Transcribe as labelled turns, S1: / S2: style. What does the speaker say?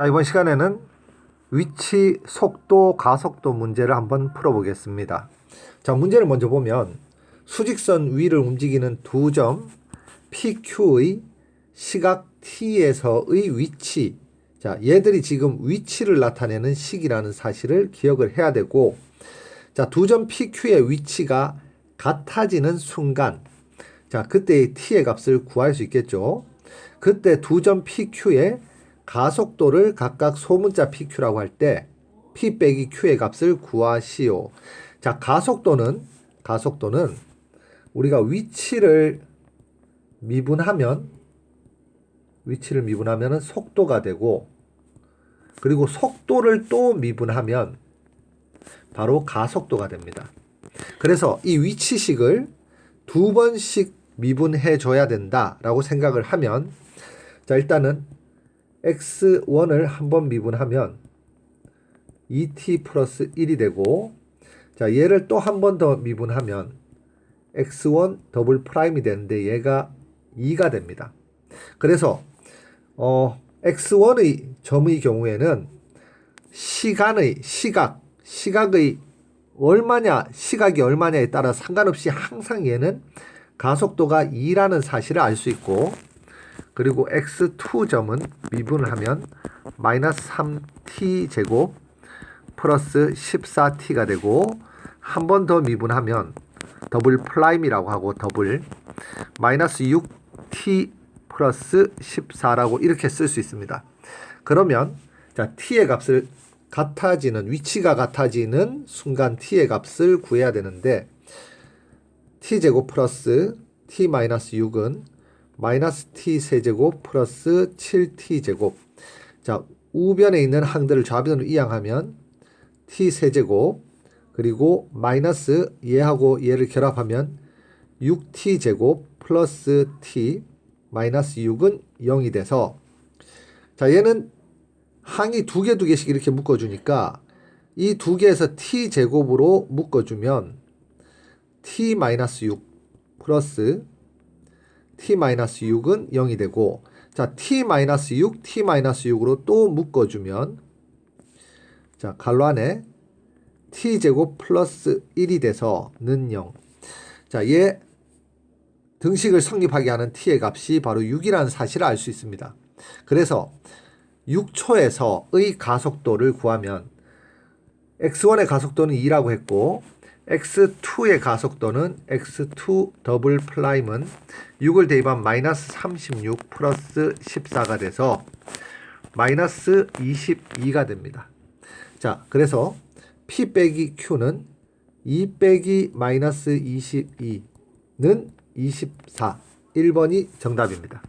S1: 자, 이번 시간에는 위치, 속도, 가속도 문제를 한번 풀어보겠습니다. 자, 문제를 먼저 보면 수직선 위를 움직이는 두 점 PQ의 시각 T에서의 위치. 자, 얘들이 지금 위치를 나타내는 식이라는 사실을 기억을 해야 되고, 자, 두 점 PQ의 위치가 같아지는 순간, 자, 그때의 T의 값을 구할 수 있겠죠. 그때 두 점 PQ의 가속도를 각각 소문자 PQ라고 할 때 P 빼기 Q의 값을 구하시오. 자, 가속도는 가속도는 우리가 위치를 미분하면 위치를 미분하면 속도가 되고 그리고 속도를 또 미분하면 바로 가속도가 됩니다. 그래서 이 위치식을 두 번씩 미분해 줘야 된다라고 생각을 하면 자, 일단은 x1을 한번 미분하면 2t 플러스 1이 되고 자 얘를 또 한 번 더 미분하면 x1 더블 프라임이 되는데 얘가 2가 됩니다. 그래서 어 x1의 점의 경우에는 시간의 시각 시각의 얼마냐 시각이 얼마냐에 따라 상관없이 항상 얘는 가속도가 2라는 사실을 알 수 있고 그리고 x2점은 미분을 하면 마이너스 3t 제곱 플러스 14t가 되고 한 번 더 미분하면 더블 프라임이라고 하고 더블 마이너스 6t 플러스 14라고 이렇게 쓸 수 있습니다. 그러면 자 t의 값을 같아지는 위치가 같아지는 순간 t의 값을 구해야 되는데 t 제곱 플러스 t 마이너스 6은 마이너스 t 세제곱 플러스 7t 제곱. 자 우변에 있는 항들을 좌변으로 이항하면 t 세제곱 그리고 마이너스 얘하고 얘를 결합하면 6t 제곱 플러스 t 마이너스 6은 0이 돼서. 자 얘는 항이 두 개 두 개씩 이렇게 묶어 주니까 이 두 개에서 t 제곱으로 묶어 주면 t 마이너스 6 플러스 t-6은 0이 되고 자 t-6, t-6으로 또 묶어 주면 자 갈로 안에 t제곱 플러스 1이 돼서 는 0. 자 얘 등식을 성립하게 하는 t의 값이 바로 6이라는 사실을 알 수 있습니다. 그래서 6초에서의 가속도를 구하면 x1의 가속도는 2라고 했고 x2의 가속도는 x2 더블 플라임은 6을 대입한 마이너스 36 플러스 14가 돼서 마이너스 22가 됩니다. 자, 그래서 p 빼기 q는 2 빼기 마이너스 22는 24. 1번이 정답입니다.